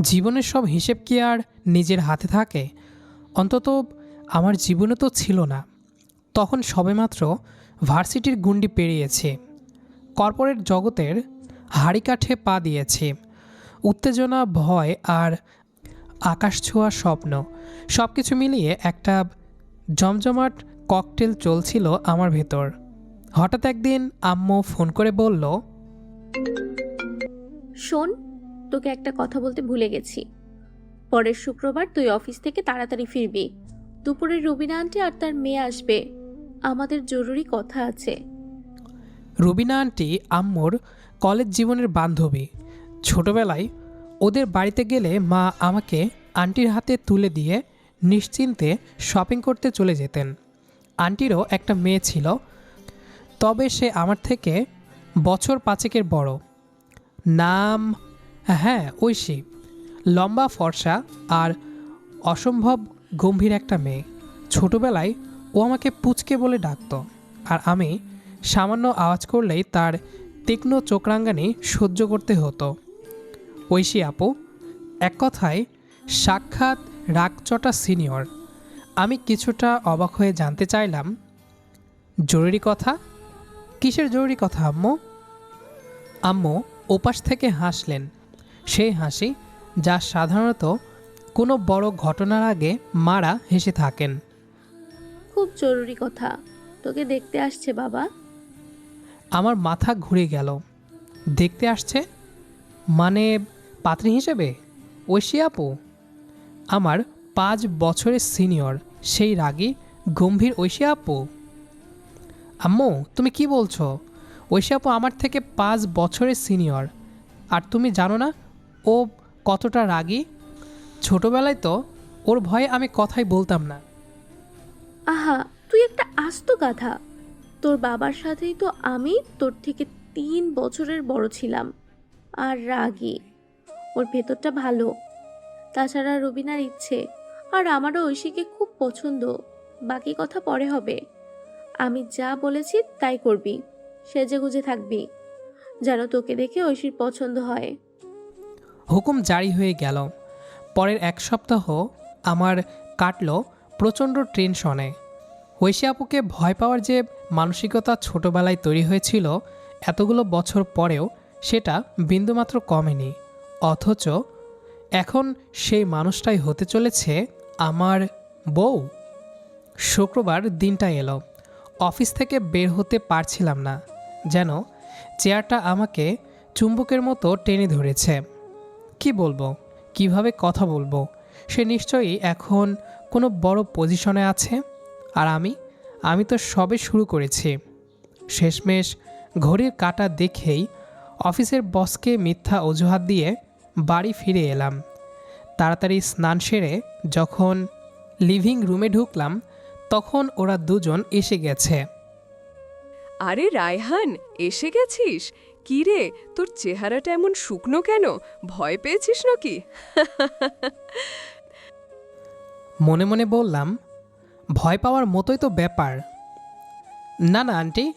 জীবনের সব হিসেব কি আর নিজের হাতে থাকে? অন্তত আমার জীবনে তো ছিল না। তখন সবেমাত্র ভার্সিটির গুন্ডি পেরিয়েছি। কর্পোরেট জগতের হাড়িকাঠে পা দিয়েছি। উত্তেজনা, ভয় আর আকাশ ছোঁয়া স্বপ্ন সব কিছু মিলিয়ে একটা জমজমাট ককটেল চলছিল আমার ভেতর। হঠাৎ একদিন আম্মু ফোন করে বলল, শোন তোকে একটা কথা বলতে ভুলে গেছি। পরের শুক্রবার তুই অফিস থেকে তাড়াতাড়ি ফিরবি। দুপুরে রবিনা আন্টি আর তার মেয়ে আসবে। আমাদের জরুরি কথা আছে। রুবিনা আন্টি, আম্মুর কলেজ জীবনের বান্ধবী। ছোটবেলায় ওদের বাড়িতে গেলে মা আমাকে আন্টির হাতে তুলে দিয়ে নিশ্চিন্তে শপিং করতে চলে যেতেন। আন্টিরও একটা মেয়ে ছিল। তবে সে আমার থেকে বছর পাঁচেকের বড়। নাম হ্যাঁ ঐশী লম্বা, ফর্সা আর অসম্ভব গম্ভীর একটা মেয়ে। ছোটবেলায় ও আমাকে পুচকে বলে ডাকতো আর আমি সামান্য আওয়াজ করলেই তার তীক্ষ্ণ চোখরাঙ্গানি সহ্য করতে হতো। ঐশী আপু, এক কথায় সাক্ষাৎ রাগচটা সিনিয়র। আমি কিছুটা অবাক হয়ে জানতে চাইলাম, জরুরি কথা? কিসের জরুরি কথা, আম্মু? আম্মু ওপাশ থেকে হাসলেন। সেই হাসি যা সাধারণত কোনো বড় ঘটনার আগে মারা হেসে থাকেন। খুব জরুরি কথা। তোকে দেখতে আসছে বাবা। আমার মাথা ঘুরে গেল। দেখতে আসছে? মানে পাত্রী হিসেবে? ঐশী আপু? আমার পাঁচ বছরের সিনিয়র সেই রাগী গম্ভীর ঐশী আপু। আম্মু তুমি কি বলছো? ঐশী আপু আমার থেকে পাঁচ বছরের সিনিয়র। আর তুমি জানো না ও কতটা রাগী? ছোটবেলায় তো ওর ভয়ে আমি কথাই বলতাম না। আহা, তুই একটা আস্ত গাধা। তোর বাবার সাথেই তো আমি তোর থেকে তিন বছরের বড় ছিলাম আর রাগী। ওর ভেতরটা ভালো। তাছাড়া রবিনার ইচ্ছে আর আমারও ঐশীকে খুব পছন্দ। বাকি কথা পরে হবে। আমি যা বলেছি তাই করবি। সেজে গুজে থাকবি। যেন তোকে দেখে ঐশীর পছন্দ হয়। হুকুম জারি হয়ে গেল। পরের এক সপ্তাহ আমার কাটলো প্রচণ্ড টেনশনে। ঐশী আপুকে ভয় পাওয়ার যে মানসিকতা ছোটবেলায় তৈরি হয়েছিল এতগুলো বছর পরেও সেটা বিন্দুমাত্র কমেনি। অথচ এখন সেই মানুষটাই হতে চলেছে আমার বউ। শুক্রবার দিনটা এলো। অফিস থেকে বের হতে পারছিলাম না। যেন চেয়ারটা আমাকে চুম্বকের মতো টেনে ধরেছে। কি বলব? কীভাবে কথা বলব? সে নিশ্চয়ই এখন কোনো বড় পজিশনে আছে? আর আমি? আমি তো সবে শুরু করেছি। শেষমেশ ঘড়ির কাটা দেখেই অফিসের বসকে মিথ্যা অজুহাত দিয়ে বাড়ি ফিরে এলাম। তাড়াতাড়ি স্নান সেরে যখন লিভিং রুমে ঢুকলাম, তখন ওরা দুজন এসে গেছে। আরে রায়হান, এসে গেছিস? কি রে? তোর চেহারাটা এমন শুকনো কেন? ভয় পেয়েছিস নাকি? মনে মনে বললাম, ভয় পাওয়ার মতোই তো ব্যাপার। না না, আন্টি,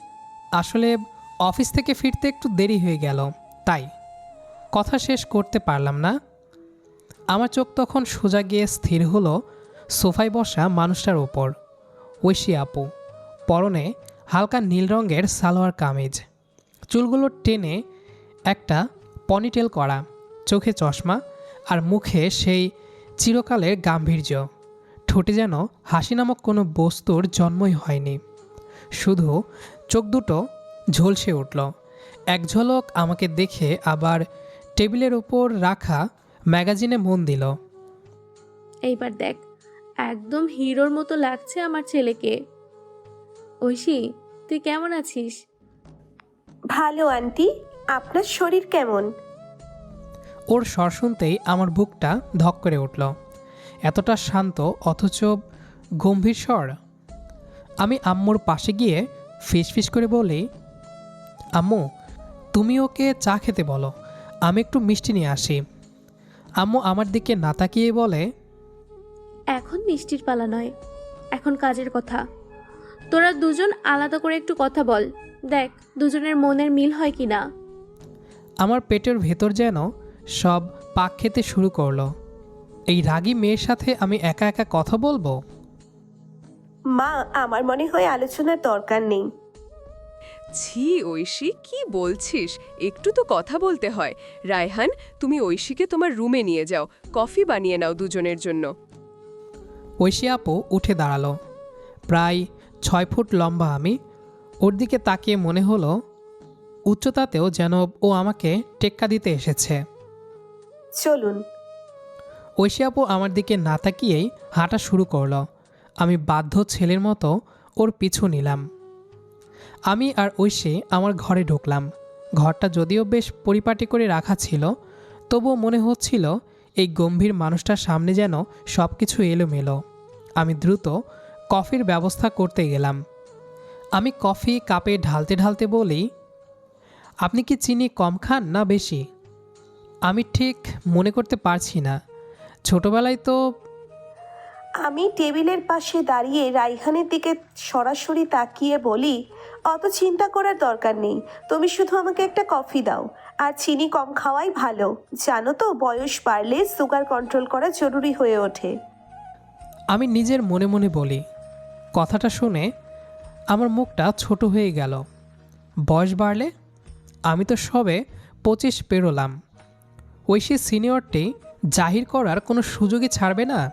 আসলে অফিস থেকে ফিরতে একটু দেরি হয়ে গেল, তাই। কথা শেষ করতে পারলাম না। আমার চোখ তখন সোজা গিয়ে স্থির হলো, সোফায় বসা মানুষটার ওপর। ঐশী আপু, পরনে হালকা নীল রঙের সালোয়ার কামিজ। চুলগুলো টেনে একটা পনিটেল করা, চোখে চশমা আর মুখে সেই চিরকালের গাম্ভীর্য। ঠোঁটে যেন হাসি নামক কোনো বস্তুর জন্মই হয়নি। শুধু চোখ দুটো ঝলসে উঠল। এক ঝলক আমাকে দেখে আবার টেবিলের ওপর রাখা ম্যাগাজিনে মন দিল। এইবার দেখ, একদম হিরোর মতো লাগছে আমার ছেলেকে। ঐশী, তুই কেমন আছিস? ভালো আন্টি। আপনার শরীর কেমন? ওর স্বর শুনতেই আমার বুকটা ধক করে উঠল। এতটা শান্ত অথচ গম্ভীর স্বর। আমি আম্মুর পাশে গিয়ে ফিস ফিস করে বলি আম্মু তুমি ওকে চা খেতে বলো। আমি একটু মিষ্টি নিয়ে আসি। আম্মু আমার দিকে না তাকিয়ে বলে এখন মিষ্টির পালা নয় এখন কাজের কথা। তোরা দুজন আলাদা করে একটু কথা বল। দেখ দুজনের মনের মিল হয় কি না? আমার পেটের ভেতর যেন সব পাক খেতে শুরু করল। এই রাগী মেয়ের সাথে আমি একা একা কথা বলব? মা আমার মনে হয় আলোচনার দরকার নেই। ছি ঐশী কি বলছিস? একটু তো কথা বলতে হয়। রায়হান তুমি ঐশীকে তোমার রুমে নিয়ে যাও। কফি বানিয়ে নাও দুজনের জন্য। ঐশী আপু উঠে দাঁড়াল। প্রায় ছয় ফুট লম্বা আমি ওর দিকে তাকিয়ে মনে হলো উচ্চতাতেও যেন ও আমাকে টেক্কা দিতে এসেছে। চলুন। ঐশী আপু আমার দিকে না তাকিয়েই হাঁটা শুরু করল। আমি বাধ্য ছেলের মতো ওর পিছু নিলাম। আমি আর ঐশী আমার ঘরে ঢুকলাম। ঘরটা যদিও বেশ পরিপাটি করে রাখা ছিল তবুও মনে হচ্ছিল এই গম্ভীর মানুষটার সামনে যেন সব কিছু এলোমেলো। আমি দ্রুত কফির ব্যবস্থা করতে গেলাম। আমি কফি কাপে ঢালতে ঢালতে বলি আপনি কি চিনি কম খান না বেশি? আমি ঠিক মনে করতে পারছি না। ছোটবেলায় তো আমি টেবিলের পাশে দাঁড়িয়ে রাইহানের দিকে সরাসরি তাকিয়ে বলি অত চিন্তা করার দরকার নেই তুমি শুধু আমাকে একটা কফি দাও আর চিনি কম খাওয়াই ভালো। জানো তো বয়স বাড়লে সুগার কন্ট্রোল করা জরুরি হয়ে ওঠে। আমি নিজের মনে মনে বলি কথাটা শুনে আমার মুখটা ছোট হয়ে গেল। বয়স বাড়লে আমি তো সবে পঁচিশ পেরোলাম। ঐশী সিনিয়রটি জাহির করার কোনো সুযোগই ছাড়বে না।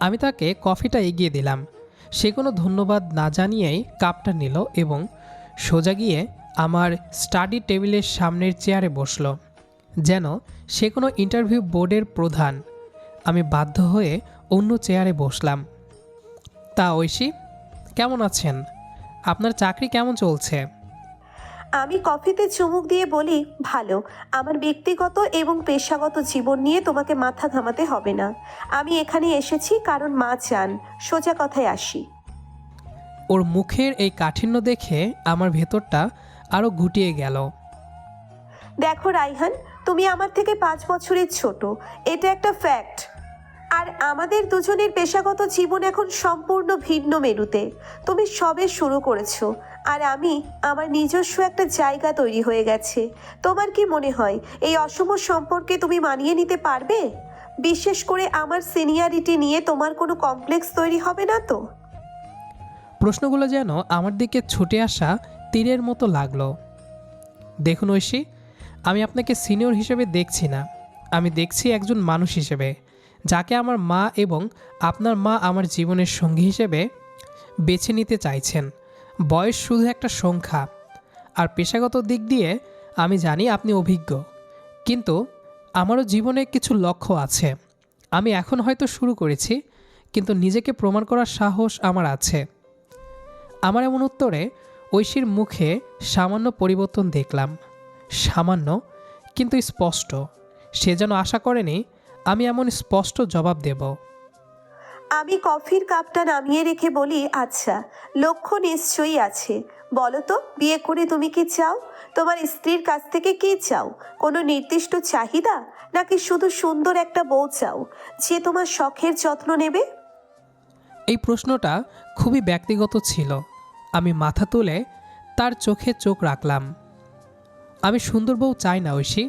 আমি তাকে কফিটা এগিয়ে দিলাম। সে কোনো ধন্যবাদ না জানিয়েই কাপটা নিল এবং সোজা গিয়ে আমার স্টাডি টেবিলের সামনের চেয়ারে বসল, যেন সে কোনো ইন্টারভিউ বোর্ডের প্রধান। আমি বাধ্য হয়ে অন্য চেয়ারে বসলাম। তা ঐশী, কেমন আছেন? আপনার চাকরি কেমন চলছে? আমি কফিতে চুমুক দিয়ে বলি ভালো আমার ব্যক্তিগত এবং পেশাগত জীবন নিয়ে তোমাকে মাথা ঘামাতে হবে না। আমি এখানে এসেছি কারণ মা চান। সোজা কথায় আসি। ওর মুখের এই কাঠিন্য দেখে আমার ভেতরটা আরও গুটিয়ে গেল। দেখো রাইহান তুমি আমার থেকে পাঁচ বছরের ছোট। এটা একটা ফ্যাক্ট। আর আমাদের দুজনের পেশাগত জীবন এখন সম্পূর্ণ ভিন্ন মেরুতে। তুমি সবে শুরু করেছ। আর আমি, আমার নিজস্ব একটা জায়গা তৈরি হয়ে গেছে। তোমার কি মনে হয়, এই অসম সম্পর্কে তুমি মানিয়ে নিতে পারবে? বিশেষ করে আমার সিনিয়রিটি নিয়ে তোমার কোনো কমপ্লেক্স তৈরি হবে না তো? প্রশ্নগুলো যেন আমার দিকে ছুটে আসা তীরের মতো লাগল। দেখুন ঐশী, আমি আপনাকে সিনিয়র হিসেবে দেখছি না। আমি দেখছি একজন মানুষ হিসেবে। যাকে আমার মা এবং আপনার মা আমার জীবনের সঙ্গী হিসেবে বেছে নিতে চাইছেন। বয়স শুধু একটা সংখ্যা। আর পেশাগত দিক দিয়ে আমি জানি আপনি অভিজ্ঞ। কিন্তু আমারও জীবনে কিছু লক্ষ্য আছে। আমি এখন হয়তো শুরু করেছি, কিন্তু নিজেকে প্রমাণ করার সাহস আমার আছে। আমার এমন উত্তরে ঐশীর মুখে সামান্য পরিবর্তন দেখলাম। সামান্য, কিন্তু স্পষ্ট। সে যেন আশা করেনি আমি এমন স্পষ্ট জবাব দেব। আমি কফির কাপটা নামিয়ে রেখে বলি আচ্ছা লক্ষ্য নিশ্চয়ই আছে। বলো তো বিয়ে করে তুমি কি চাও? তোমার স্ত্রীর কাছ থেকে কি চাও? কোনো নির্দিষ্ট চাহিদা? নাকি শুধু সুন্দর একটা বউ চাও? যে তোমার শখের যত্ন নেবে? এই প্রশ্নটা খুবই ব্যক্তিগত ছিল। আমি মাথা তুলে তার চোখে চোখ রাখলাম। আমি সুন্দর বউ চাই না ঐশী।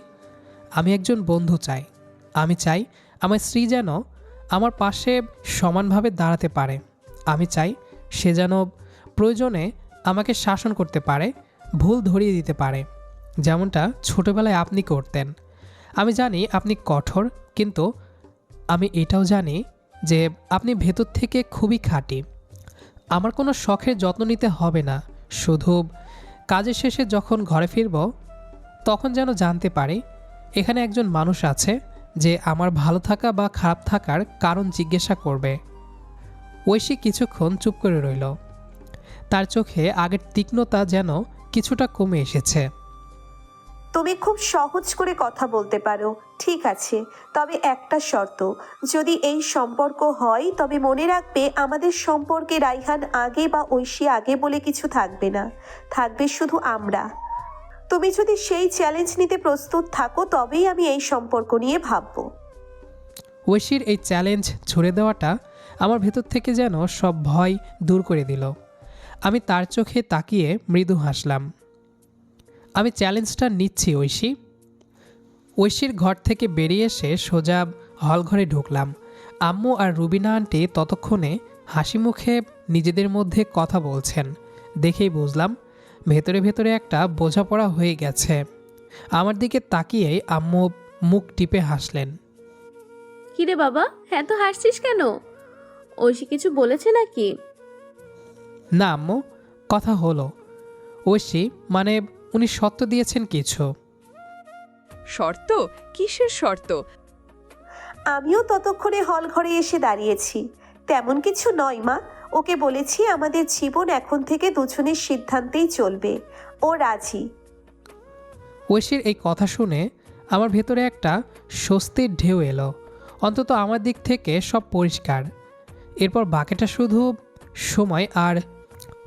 আমি একজন বন্ধু চাই। আমি চাই আমার স্ত্রী যেন আমার পাশে সমানভাবে দাঁড়াতে পারে। আমি চাই সে যেন প্রয়োজনে আমাকে শাসন করতে পারে, ভুল ধরিয়ে দিতে পারে। যেমনটা ছোটোবেলায় আপনি করতেন। আমি জানি আপনি কঠোর, কিন্তু আমি এটাও জানি যে আপনি ভেতর থেকে খুবই খাঁটি। আমার কোনো শখের যত্ন নিতে হবে না। শুধু কাজের শেষে যখন ঘরে ফিরব, তখন যেন জানতে পারি, এখানে একজন মানুষ আছে। যে আমার ভালো থাকা বা খারাপ থাকার কারণ জিজ্ঞাসা করবে। ঐশী কিছুক্ষণ চুপ করে রইল। তার চোখে আগের তীক্ষ্ণতা যেন কিছুটা কমে এসেছে। তুমি খুব সহজ করে কথা বলতে পারো, ঠিক আছে, তবে একটা শর্ত, যদি এই সম্পর্ক হয়, তবে মনে রাখবে আমাদের সম্পর্কে রাইহান আগে বা ঐশী আগে বলে কিছু থাকবে না। থাকবে শুধু আমরা। তুমি যদি সেই চ্যালেঞ্জ নিতে প্রস্তুত থাকো, তবেই আমি এই সম্পর্ক নিয়ে ভাববো। ঐশীর এই চ্যালেঞ্জ ছুড়ে দেওয়াটা আমার ভেতর থেকে যেন সব ভয় দূর করে দিল। আমি তার চোখে তাকিয়ে মৃদু হাসলাম। আমি চ্যালেঞ্জটা নিচ্ছি, ঐশী। ঐশীর ঘর থেকে বেরিয়ে এসে সোজা হল ঘরে ঢুকলাম। আম্মু আর রুবিনা আন্টি ততক্ষণে হাসি মুখে নিজেদের মধ্যে কথা বলছেন। দেখেই বুঝলাম ভেতরে ভেতরে একটা বোঝাপড়া হয়ে গেছে। আমার দিকে তাকিয়েই আম্মু মুখ টিপে হাসলেন। কিরে বাবা হ্যাঁ তো হাসছিস কেন? ঐশী কিছু বলেছে নাকি? না আম্মু কথা হলো। ঐশী মানে উনি সত্য দিয়েছেন কিছু। শর্ত? কিসের শর্ত? আমিও ততক্ষণে হল ঘরে এসে দাঁড়িয়েছি। তেমন কিছু নয় মা। ওকে বলেছি আমাদের জীবন এখন থেকে দুজনের সিদ্ধান্তেই চলবে। ও রাজি। ঐশীর এই কথা শুনে আমার ভেতরে একটা স্বস্তির ঢেউ এলো। অন্তত আমার দিক থেকে সব পরিষ্কার। এরপর বাকিটা শুধু সময় আর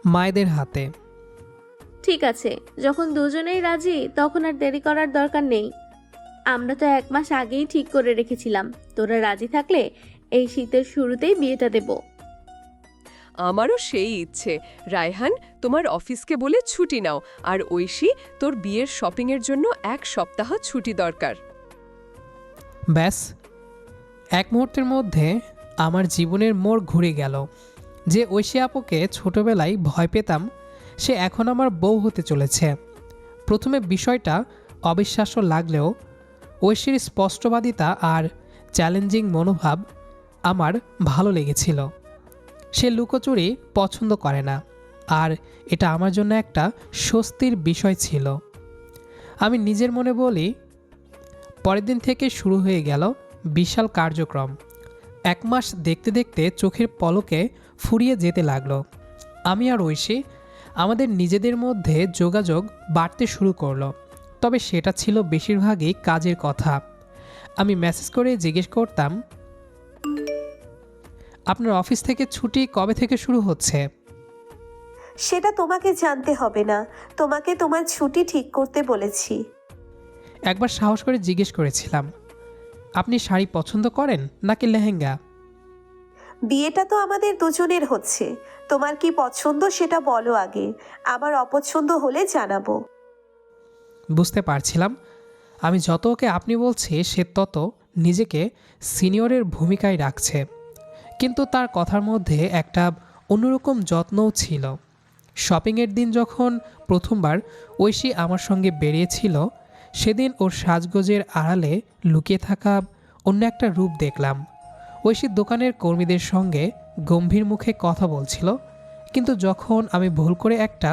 মায়েদের হাতে। ঠিক আছে যখন দুজনেই রাজি তখন আর দেরি করার দরকার নেই। আমরা তো এক মাস আগেই ঠিক করে রেখেছিলাম। তোরা রাজি থাকলে এই শীতের শুরুতেই বিয়েটা দেব। আমারও সেই ইচ্ছে। রায়হান, তোমার অফিসকে বলে ছুটি নাও, আর ঐশী, তোর বিয়ের শপিংয়ের জন্য এক সপ্তাহ ছুটি দরকার। ব্যাস, এক মুহূর্তের মধ্যে আমার জীবনের মোড় ঘুরে গেল। যে ঐশী আপুকে ছোটবেলায় ভয় পেতাম, সে এখন আমার বউ হতে চলেছে। প্রথমে বিষয়টা অবিশ্বাস্য লাগলেও, ঐশীর স্পষ্টবাদিতা আর চ্যালেঞ্জিং মনোভাব আমার ভালো লেগেছিল। সে লুকোচুরি পছন্দ করে না। আর এটা আমার জন্য একটা স্বস্তির বিষয় ছিল। আমি নিজের মনে বলি, পরের দিন থেকে শুরু হয়ে গেল বিশাল কার্যক্রম। এক মাস দেখতে দেখতে চোখের পলকে ফুরিয়ে যেতে লাগল। আমি আর ঐশী আমাদের নিজেদের মধ্যে যোগাযোগ বাড়তে শুরু করল। তবে সেটা ছিল বেশিরভাগই কাজের কথা। আমি মেসেজ করে জিজ্ঞেস করতাম আপনার অফিস থেকে ছুটি কবে থেকে শুরু হচ্ছে? সেটা তোমাকে জানতে হবে না। তোমাকে তোমার ছুটি ঠিক করতে বলেছি। একবার সাহস করে জিজ্ঞেস করেছিলাম আপনি শাড়ি পছন্দ করেন নাকি লেহেঙ্গা? বিয়েটা তো আমাদের দুজনের হচ্ছে। তোমার কি পছন্দ সেটা বলো আগে। আবার অপছন্দ হলে জানাব। বুঝতে পারছিলাম। আমি যত ওকে আপনি বলছি সে তত নিজেকে সিনিয়রের ভূমিকায় রাখছে। কিন্তু তার কথার মধ্যে একটা অন্যরকম যত্নও ছিল। শপিংয়ের দিন যখন প্রথমবার ঐশী আমার সঙ্গে বেরিয়েছিল, সেদিন ওর সাজগোজের আড়ালে লুকিয়ে থাকা অন্য একটা রূপ দেখলাম। ঐশী দোকানের কর্মীদের সঙ্গে গম্ভীর মুখে কথা বলছিল, কিন্তু যখন আমি ভুল করে একটা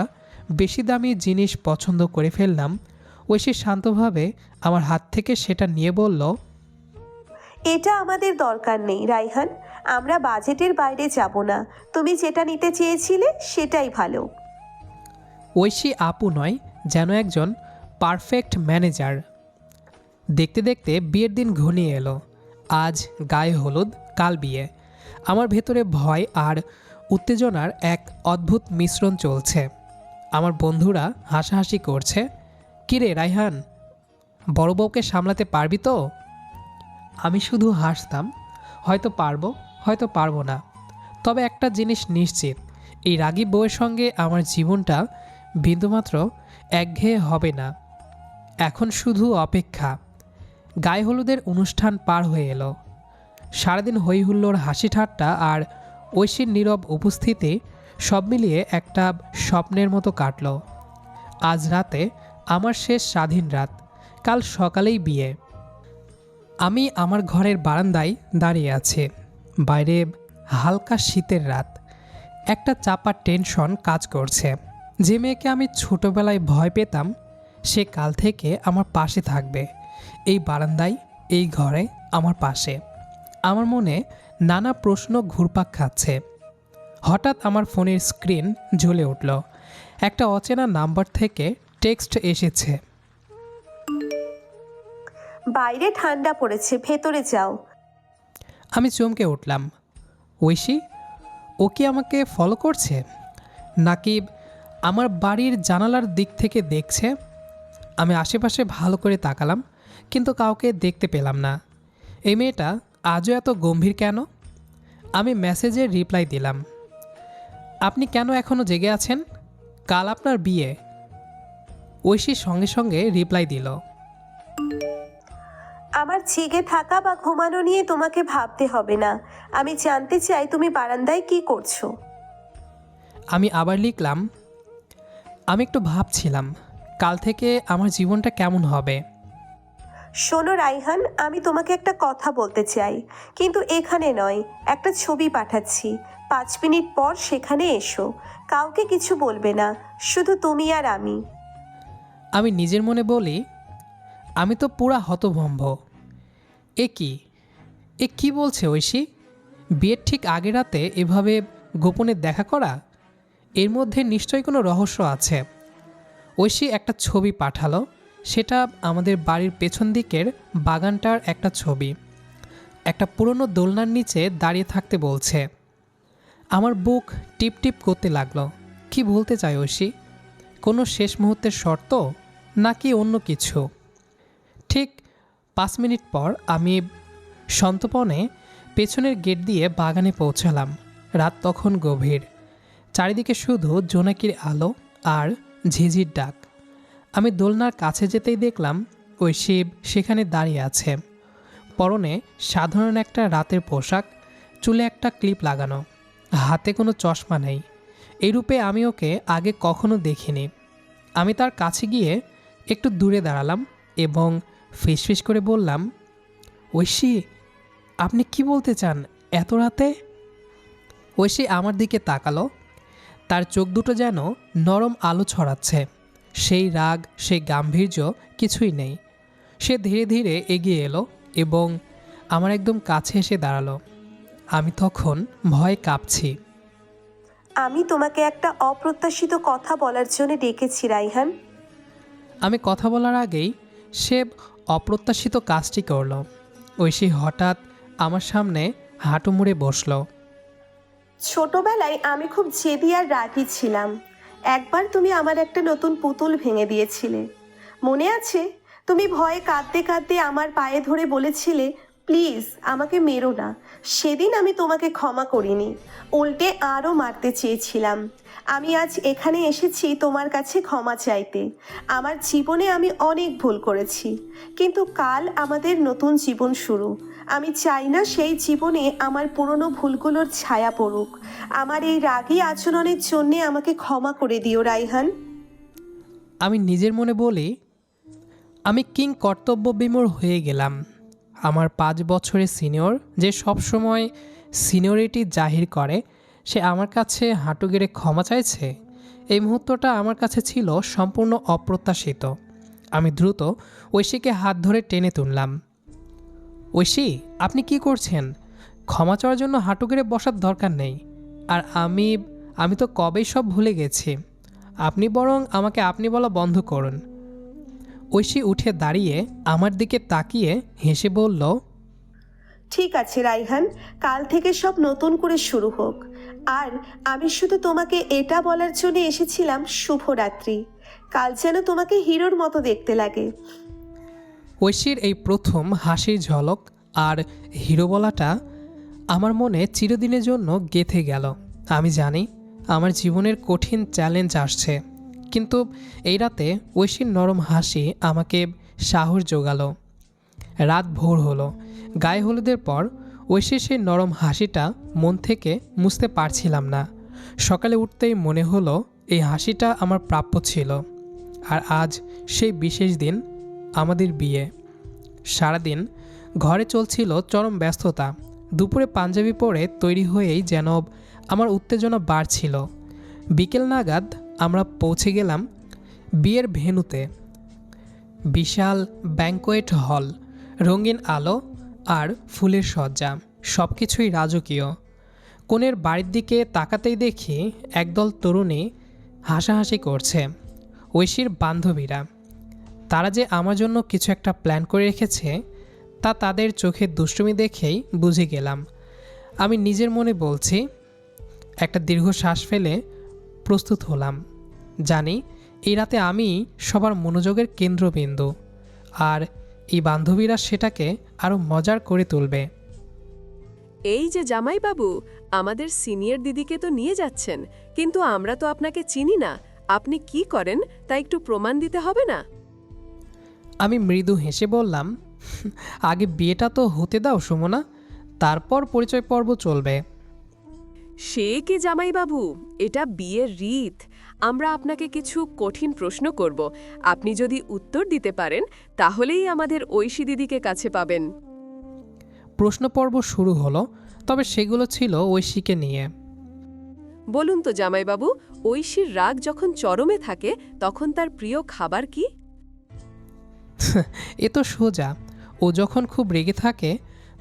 বেশি দামি জিনিস পছন্দ করে ফেললাম, ঐশী শান্তভাবে আমার হাত থেকে সেটা নিয়ে বলল, এটা আমাদের দরকার নেই, রাইহান। আমরা বাজেটের বাইরে যাব না। তুমি যেটা নিতে চেয়েছিলে সেটাই ভালো। ঐশী আপু নয়, যেন একজন পারফেক্ট ম্যানেজার। দেখতে দেখতে বিয়ের দিন ঘনিয়ে এলো। আজ গায়ে হলুদ, কাল বিয়ে। আমার ভেতরে ভয় আর উত্তেজনার এক অদ্ভুত মিশ্রণ চলছে। আমার বন্ধুরা হাসাহাসি করছে, কিরে রাইহান বড় বউকে সামলাতে পারবি তো? আমি শুধু হাসতাম, হয়তো পারব। হয়তো পারব না। তবে একটা জিনিস নিশ্চিত, এই রাগী বউয়ের সঙ্গে আমার জীবনটা বিন্দুমাত্র একঘেয়ে হবে না। এখন শুধু অপেক্ষা। গায়ে হলুদের অনুষ্ঠান পার হয়ে এলো। সারাদিন হইহুল্লোর হাসি ঠাট্টা আর ঐশীর নীরব উপস্থিতি সব মিলিয়ে একটা স্বপ্নের মতো কাটল। আজ রাতে আমার শেষ স্বাধীন রাত, কাল সকালেই বিয়ে। আমি আমার ঘরের বারান্দায় দাঁড়িয়ে আছি। বাইরে হালকা শীতের রাত। একটা চাপা টেনশন কাজ করছে। যে মেয়েকে আমি ছোটোবেলায় ভয় পেতাম, সে কাল থেকে আমার পাশে থাকবে। এই বারান্দায়, এই ঘরে আমার পাশে। আমার মনে নানা প্রশ্ন ঘুরপাক খাচ্ছে। হঠাৎ আমার ফোনের স্ক্রিন জ্বলে উঠল। একটা অচেনা নাম্বার থেকে টেক্সট এসেছে। বাইরে ঠান্ডা পড়েছে, ভেতরে যাও। আমি চমকে উঠলাম। ঐশী, ও কি আমাকে ফলো করছে? নাকি আমার বাড়ির জানালার দিক থেকে দেখছে? আমি আশেপাশে ভালো করে তাকালাম, কিন্তু কাউকে দেখতে পেলাম না। এই মেয়েটা আজও এত গম্ভীর কেন? আমি মেসেজের রিপ্লাই দিলাম। আপনি কেন এখনও জেগে আছেন? কাল আপনার বিয়ে। ঐশী সঙ্গে সঙ্গে রিপ্লাই দিল। আমার জেগে থাকা বা ঘুমানো নিয়ে তোমাকে ভাবতে হবে না। আমি জানতে চাই তুমি বারান্দায় কি করছ। আমি আবার লিখলাম আমি একটু ভাবছিলাম কাল থেকে আমার জীবনটা কেমন হবে? শোনো রাইহান আমি তোমাকে একটা কথা বলতে চাই। কিন্তু এখানে নয় একটা ছবি পাঠাচ্ছি। পাঁচ মিনিট পর সেখানে এসো। কাউকে কিছু বলবে না শুধু তুমি আর আমি। আমি নিজের মনে বলি আমি তো পুরা হতভম্ব। এ কি? এ কি বলছে ঐশী? বিয়ের ঠিক আগের রাতে এভাবে গোপনে দেখা করা? এর মধ্যে নিশ্চয়ই কোনো রহস্য আছে। ঐশী একটা ছবি পাঠালো। সেটা আমাদের বাড়ির পেছন দিকের বাগানটার একটা ছবি। একটা পুরনো দোলনার নিচে দাঁড়িয়ে থাকতে বলছে। আমার বুক টিপ টিপ করতে লাগল। কি বলতে চাই ঐশী? কোনো শেষ মুহূর্তের শর্ত? নাকি অন্য কিছু? ঠিক পাঁচ মিনিট পর আমি সন্তপনে পেছনের গেট দিয়ে বাগানে পৌঁছালাম। রাত তখন গভীর। চারিদিকে শুধু জোনাকির আলো আর ঝিঝির ডাক। আমি দোলনার কাছে যেতেই দেখলাম ওই শিব সেখানে দাঁড়িয়ে আছে। পরনে সাধারণ একটা রাতের পোশাক, চুলে একটা ক্লিপ লাগানো। হাতে কোনো চশমা নেই। এই রূপে আমি ওকে আগে কখনো দেখিনি। আমি তার কাছে গিয়ে একটু দূরে দাঁড়ালাম এবং ফিসফিস করে বললাম ঐশী আপনি কি বলতে চান এত রাতে? ঐশী আমার দিকে তাকালো। তার চোখ দুটো যেন নরম আলো ছড়াচ্ছে। সেই রাগ সেই গাম্ভীর্য কিছুই নেই। সে ধীরে ধীরে এগিয়ে এলো এবং আমার একদম কাছে এসে দাঁড়াল। আমি তখন ভয়ে কাঁপছি। আমি তোমাকে একটা অপ্রত্যাশিত কথা বলার জন্য ডেকেছি রাইহান। আমি কথা বলার আগেই সে অপ্রত্যাশিত কাজটি করল। ঐশী হঠাৎ আমার সামনে হাঁটু মুড়ে বসল। ছোটবেলায় আমি খুব জেদি আর রাগি ছিলাম। একবার তুমি আমার একটা নতুন পুতুল ভেঙে দিয়েছিলে। মনে আছে, তুমি ভয়ে কাঁদতে কাঁদতে আমার পায়ে ধরে বলেছিলে প্লিজ, আমাকে মেরো না। সেদিন আমি তোমাকে ক্ষমা করিনি। উল্টে আরও মারতে চেয়েছিলাম। আমি আজ এখানে এসেছি তোমার কাছে ক্ষমা চাইতে। আমার জীবনে আমি অনেক ভুল করেছি। কিন্তু কাল আমাদের নতুন জীবন শুরু। আমি চাই না সেই জীবনে আমার পুরনো ভুলগুলোর ছায়া পড়ুক। আমার এই রাগী আচরণের জন্যে আমাকে ক্ষমা করে দিও, রাইহান। আমি নিজের মনে বলি, আমি কিং কর্তব্য বিমূর হয়ে গেলাম। আমার পাঁচ বছরের সিনিয়র যে সবসময় সিনিয়রিটি জাহির করে, সে আমার কাছে হাঁটু গেড়ে ক্ষমা চাইছে? এই মুহূর্তটা আমার কাছে ছিল সম্পূর্ণ অপ্রত্যাশিত। আমি দ্রুত ঐশীকে হাত ধরে টেনে তুললাম। ঐশী, আপনি কি করছেন? ক্ষমা চাওয়ার জন্য হাঁটু গেড়ে বসার দরকার নেই। আর আমি আমি তো কবেই সব ভুলে গেছি। আপনি বরং আমাকে আপনি বলা বন্ধ করুন। ঐশী উঠে দাঁড়িয়ে আমার দিকে তাকিয়ে হেসে বলল ঠিক আছে রাইহান কাল থেকে সব নতুন করে শুরু হোক। আর আমি শুধু তোমাকে এটা বলার জন্য এসেছিলাম শুভরাত্রি কাল যেন তোমাকে হিরোর মতো দেখতে লাগে। ঐশীর এই প্রথম হাসির ঝলক আর হিরো বলাটা আমার মনে চিরদিনের জন্য গেথে গেল। আমি জানি আমার জীবনের কঠিন চ্যালেঞ্জ আসছে। কিন্তু এই রাতে ঐশীর নরম হাসি আমাকে সাহস জোগালো। রাত ভোর হলো। গায়ে হলুদের পর ঐশীর সেই নরম হাসিটা মন থেকে মুছতে পারছিলাম না। সকালে উঠতেই মনে হলো এই হাসিটা আমার প্রাপ্য ছিল। আর আজ সেই বিশেষ দিন আমাদের বিয়ে। সারাদিন ঘরে চলছিল চরম ব্যস্ততা। দুপুরে পাঞ্জাবি পরে তৈরি হয়েই যেন আমার উত্তেজনা বাড়ছিল। বিকেল নাগাদ আমরা পৌঁছে গেলাম বিয়ের ভেন্যুতে। বিশাল ব্যাঙ্কোয়েট হল, রঙিন আলো আর ফুলের সজ্জা সব কিছুই রাজকীয়। কনের বাড়ির দিকে তাকাতেই দেখি একদল তরুণী হাসাহাসি করছে, ঐশীর বান্ধবীরা। তারা যে আমার জন্য কিছু একটা প্ল্যান করে রেখেছে, তা তাদের চোখের দুষ্টুমি দেখেই বুঝে গেলাম। আমি নিজের মনে বলছি, একটা দীর্ঘ শ্বাস ফেলে প্রস্তুত হলাম। জানি এই রাতে আমি সবার মনোযোগের কেন্দ্রবিন্দু আর এই বান্ধবীরা সেটাকে আরও মজার করে তুলবে। এই যে জামাইবাবু আমাদের সিনিয়র দিদিকে তো নিয়ে যাচ্ছেন কিন্তু আমরা তো আপনাকে চিনি না আপনি কি করেন তা একটু প্রমাণ দিতে হবে না? আমি মৃদু হেসে বললাম আগে বিয়েটা তো হতে দাও সুমনা তারপর পরিচয় পর্ব চলবে। সে কি জামাইবাবু এটা বিয়ের রীত। আমরা আপনাকে কিছু কঠিন প্রশ্ন করব। আপনি যদি উত্তর দিতে পারেন তাহলেই আমাদের ঐশী দিদিকে কাছে পাবেন। প্রশ্ন পর্ব শুরু হলো তবে সেগুলো ছিল ঐশীকে নিয়ে। বলুন তো জামাইবাবু ঐশীর রাগ যখন চরমে থাকে তখন তার প্রিয় খাবার কি? এ তো সোজা। ও যখন খুব রেগে থাকে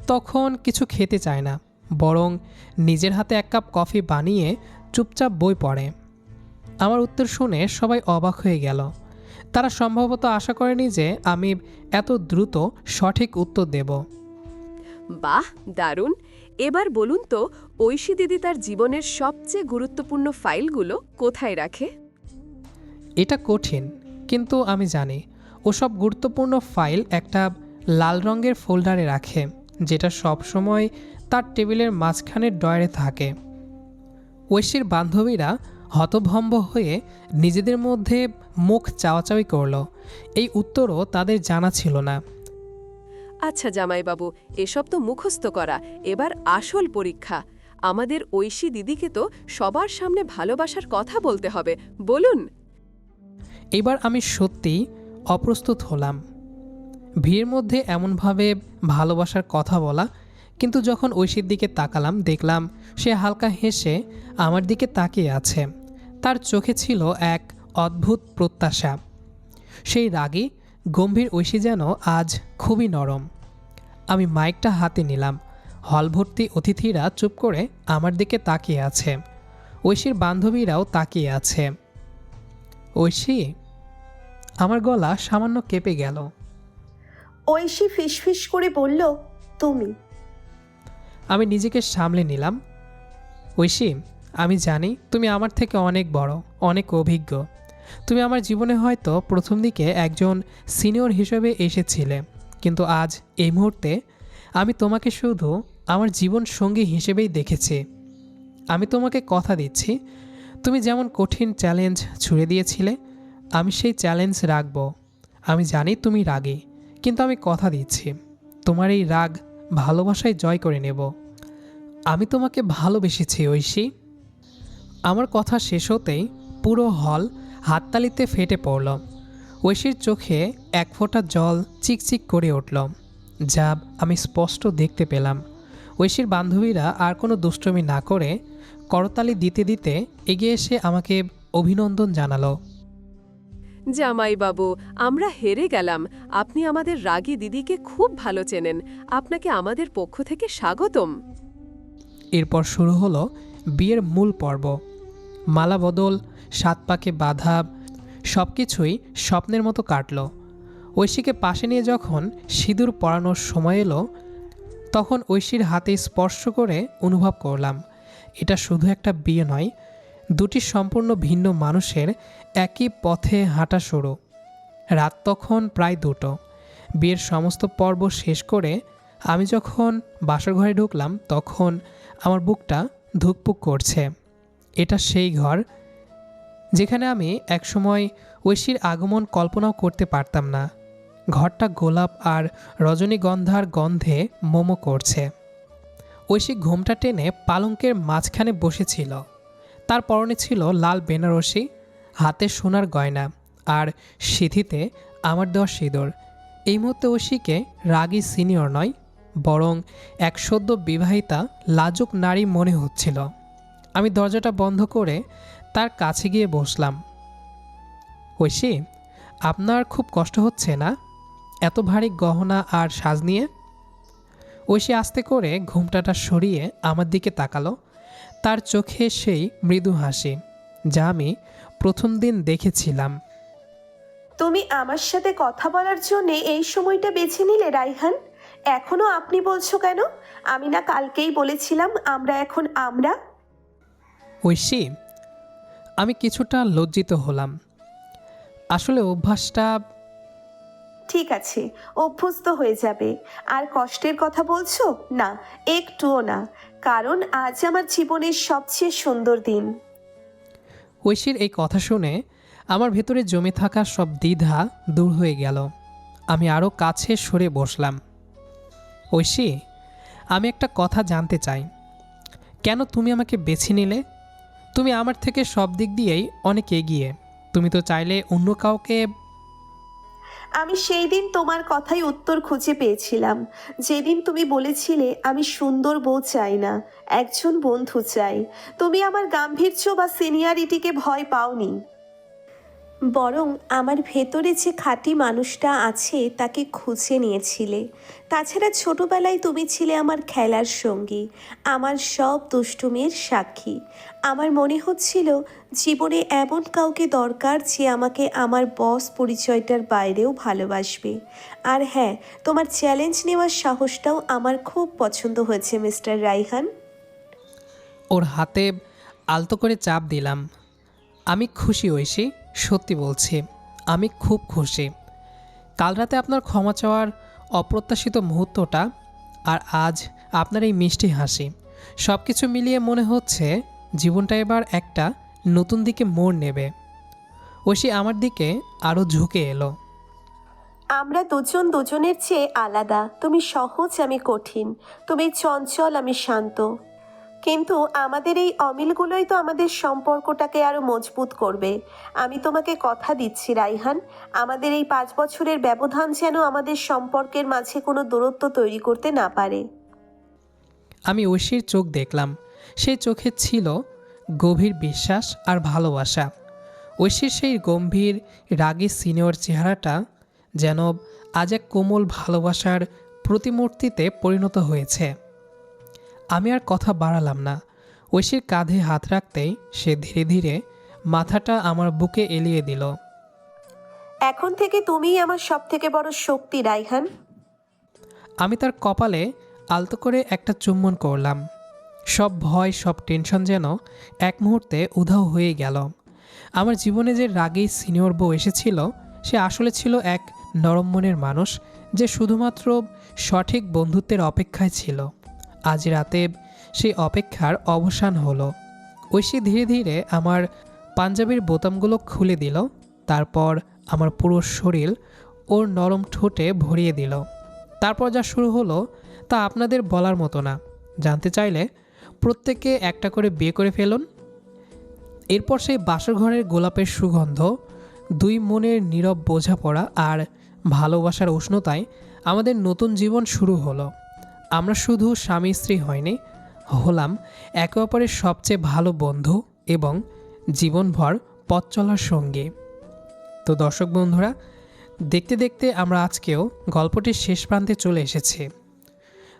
তখন কিছু খেতে চায় না বরং নিজের হাতে এক কাপ কফি বানিয়ে চুপচাপ বই পড়ে। আমার উত্তর শুনে সবাই অবাক হয়ে গেল। তারা সম্ভবত আশা করেনি যে আমি এত দ্রুত সঠিক উত্তর দেব। বাহ দারুণ। এবার বলুন তো ঐশী দিদি তার জীবনের সবচেয়ে গুরুত্বপূর্ণ ফাইলগুলো কোথায় রাখে? এটা কঠিন কিন্তু আমি জানি। ওসব গুরুত্বপূর্ণ ফাইল একটা লাল রঙের ফোল্ডারে রাখে যেটা সব সময় তার টেবিলের মাঝখানের ডয়ারে থাকে। ঐশীর বান্ধবীরা হতভম্ব হয়ে নিজেদের মধ্যে মুখ চাওয়াচাওয়ি করল। এই উত্তরও তাদের জানা ছিল না। আচ্ছা জামাইবাবু এসব তো মুখস্থ করা এবার আসল পরীক্ষা। আমাদের ঐশী দিদিকে তো সবার সামনে ভালোবাসার কথা বলতে হবে বলুন। এবার আমি সত্যিই অপ্রস্তুত হলাম। ভিড়ের মধ্যে এমনভাবে ভালোবাসার কথা বলা কিন্তু যখন ঐশীর দিকে তাকালাম, দেখলাম সে হালকা হেসে আমার দিকে তাকিয়ে আছে। তার চোখে ছিল এক অদ্ভুত প্রত্যাশা। সেই রাগী, গম্ভীর ঐশী যেন আজ খুবই নরম। আমি মাইকটা হাতে নিলাম। হল ভর্তি অতিথিরা চুপ করে আমার দিকে তাকিয়ে আছে। ঐশীর বান্ধবীরাও তাকিয়ে আছে। ঐশী, আমার গলা সামান্য কেঁপে গেল। ঐশী ফিসফিস করে বলল, তুমি আমি নিজেকে সামলে নিলাম। ঐশী, আমি জানি তুমি আমার থেকে অনেক বড়, অনেক অভিজ্ঞ। তুমি আমার জীবনে হয়তো প্রথম দিকে একজন সিনিয়র হিসেবে এসেছিলে, কিন্তু আজ এই মুহূর্তে আমি তোমাকে শুধু আমার জীবন সঙ্গী হিসেবেই দেখেছি। আমি তোমাকে কথা দিচ্ছি, তুমি যেমন কঠিন চ্যালেঞ্জ ছুড়ে দিয়েছিলে, আমি সেই চ্যালেঞ্জ রাখব। আমি জানি তুমি রাগী, কিন্তু আমি কথা দিচ্ছি। তোমার এই রাগ ভালোবাসায় জয় করে নেব। আমি তোমাকে ভালোবেসেছি, ঐশী। আমার কথা শেষ হতেই পুরো হল হাততালিতে ফেটে পড়ল। ঐশীর চোখে এক ফোঁটা জল চিকচিক করে উঠল। যা আমি স্পষ্ট দেখতে পেলাম। ঐশীর বান্ধবীরা আর কোনো দুষ্টমি না করে করতালি দিতে দিতে এগিয়ে এসে আমাকে অভিনন্দন জানালো। জামাইবাবু, আমরা হেরে গেলাম। আপনি আমাদের রাগী দিদিকে খুব ভালো চেনেন। আপনাকে আমাদের পক্ষ থেকে স্বাগতম। এরপর শুরু হলো বিয়ের মূল পর্ব। মালা বদল, সাত পাকে বাধা সব কিছুই স্বপ্নের মতো কাটল। ঐশীকে পাশে নিয়ে যখন সিঁদুর পরানোর সময় এলো, তখন ঐশীর হাতে স্পর্শ করে অনুভব করলাম, এটা শুধু একটা বিয়ে নয়, দুটি সম্পূর্ণ ভিন্ন মানুষের একই পথে হাঁটা শুরু। রাত তখন প্রায় দুটো। বিয়ের সমস্ত পর্ব শেষ করে আমি যখন বাসর ঘরে ঢুকলাম, তখন আমার বুকটা ধুকপুক করছে। এটা সেই ঘর যেখানে আমি একসময় ঐশীর আগমন কল্পনাও করতে পারতাম না। ঘরটা গোলাপ আর রজনীগন্ধার গন্ধে মোমো করছে। ঐশী ঘুমটা টেনে পালঙ্কের মাঝখানে বসেছিল। তার পরনে ছিল লাল বেনারসি হাতে সোনার গয়না আর সিঁথিতে আমার দেওয়া সিঁদুর। এই মুহূর্তে ঐশীকে রাগী সিনিয়র নয়, বরং এক সদ্য বিবাহিতা লাজুক নারী মনে হচ্ছিল। আমি দরজাটা বন্ধ করে তার কাছে গিয়ে বসলাম। ঐশী, আপনার খুব কষ্ট হচ্ছে না? এত ভারী গহনা আর সাজ নিয়ে? ঐশী আস্তে করে ঘুমটাটা সরিয়ে আমার দিকে তাকালো। তার চোখে সেই মৃদু হাসি, যা আমি প্রথম দিন দেখেছিলাম। তুমি আমার সাথে কথা বলার জন্য এই সময়টা বেছে নিলে রাইহান? এখনও আপনি বলছো কেন? আমি না কালকেই বলেছিলাম আমরা এখন আমরা? ঐশী আমি কিছুটা লজ্জিত হলাম। আসলে অভ্যাসটা ঠিক আছে অভ্যস্ত হয়ে যাবে। আর কষ্টের কথা বলছো? না একটুও না। কারণ আজ আমার জীবনের সবচেয়ে সুন্দর দিন। ঐশীর এই কথা শুনে আমার ভেতরে জমে থাকা সব দ্বিধা দূর হয়ে গেল। আমি আরও কাছে সরে বসলাম। ঐশী, আমি একটা কথা জানতে চাই। কেন তুমি আমাকে বেছে নিলে? তুমি আমার থেকে সব দিক দিয়েই অনেক এগিয়ে। তুমি তো চাইলে অন্য কাউকে আমি সেই দিন তোমার কথাই উত্তর খুঁজে পেয়েছিলাম। যেদিন তুমি বলেছিলে, আমি সুন্দর বউ চাই না, একজন বন্ধু চাই। তুমি আমার গাম্ভীর্য বা সিনিয়রিটিকে ভয় পাওনি। বরং আমার ভেতরে যে খাঁটি মানুষটা আছে, তাকে খুঁজে নিয়েছিলে। তাছাড়া ছোটবেলায় তুমি ছিলে আমার খেলার সঙ্গী, আমার সব দুষ্টুমির সাক্ষী। আমার মনে হচ্ছিল জীবনে এমন কাউকে দরকার যে আমাকে আমার বস পরিচয়টার বাইরেও ভালোবাসবে। আর হ্যাঁ তোমার চ্যালেঞ্জ নেওয়ার সাহসটাও আমার খুব পছন্দ হয়েছে, মিস্টার রাইহান ওর হাতে আলতো করে চাপ দিলাম। আমি খুশি হয়েছি, সত্যি বলছি, আমি খুব খুশি। কাল রাতে আপনার ক্ষমা চাওয়ার অপ্রত্যাশিত মুহূর্তটা আর আজ আপনার এই মিষ্টি হাসি সব কিছু মিলিয়ে মনে হচ্ছে জীবনটা এবার একটা নতুন দিকে মোড় নেবে। ঐশী আমার দিকে আরও ঝুঁকে এলো। আমরা দুজন দুজনের চেয়ে আলাদা। তুমি সহজ আমি কঠিন। তুমি চঞ্চল আমি শান্ত। কিন্তু আমাদের এই অমিলগুলোই তো আমাদের সম্পর্কটাকে আরও মজবুত করবে। আমি তোমাকে কথা দিচ্ছি রাইহান। আমাদের এই পাঁচ বছরের ব্যবধান যেন আমাদের সম্পর্কের মাঝে কোনো দূরত্ব তৈরি করতে না পারে। আমি ঐশীর চোখ দেখলাম। সেই চোখে ছিল গভীর বিশ্বাস আর ভালোবাসা। ঐশীর সেই গম্ভীর রাগী সিনিয়র চেহারাটা যেন আজ এক কোমল ভালোবাসার প্রতিমূর্তিতে পরিণত হয়েছে। আমি আর কথা বাড়ালাম না। ঐশীর কাঁধে হাত রাখতেই সে ধীরে ধীরে মাথাটা আমার বুকে এলিয়ে দিল। এখন থেকে তুমিই আমার সব থেকে বড় শক্তি রাইহান। আমি তার কপালে আলতো করে একটা চুম্বন করলাম। সব ভয়, সব টেনশন যেন এক মুহূর্তে উধাও হয়ে গেল। আমার জীবনে যে রাগী সিনিয়র বউ এসেছিল, সে আসলে ছিল এক নরম মনের মানুষ যে শুধুমাত্র সঠিক বন্ধুত্বের অপেক্ষায় ছিল। আজ রাতে সেই অপেক্ষার অবসান হলো। ঐশী ধীরে ধীরে আমার পাঞ্জাবির বোতামগুলো খুলে দিল, তারপর আমার পুরো শরীর ওর নরম ঠোঁটে ভরিয়ে দিল। তারপর যা শুরু হলো তা আপনাদের বলার মতো না। জানতে চাইলে প্রত্যেককে একটা করে বিয়ে করে ফেলুন। এরপর সেই বাসর ঘরের গোলাপের সুগন্ধ, দুই মনের নীরব বোঝাপড়া আর ভালোবাসার উষ্ণতায় আমাদের নতুন জীবন শুরু হলো। আমরা শুধু স্বামী স্ত্রী হয়নি, হলাম একে অপরের সবচেয়ে ভালো বন্ধু এবং জীবনভর পথ চলার সঙ্গে। তো দর্শক বন্ধুরা, দেখতে দেখতে আমরা আজকেও গল্পটির শেষ প্রান্তে চলে এসেছি।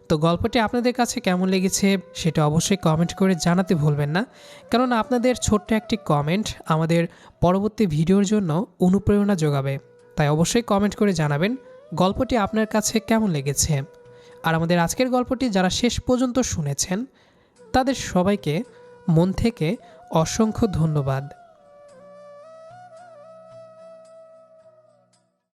তো গল্পটি আপনাদের কাছে কেমন লেগেছে সেটা অবশ্যই কমেন্ট করে জানাতে ভুলবেন না। কারণ আপনাদের ছোট্ট একটি কমেন্ট আমাদের পরবর্তী ভিডিওর জন্য অনুপ্রেরণা যোগাবে। তাই অবশ্যই কমেন্ট করে জানাবেন গল্পটি আপনার কাছে কেমন লেগেছে। আর আমাদের আজকের গল্পটি যারা শেষ পর্যন্ত শুনেছেন, তাদের সবাইকে মন থেকে অসংখ্য ধন্যবাদ।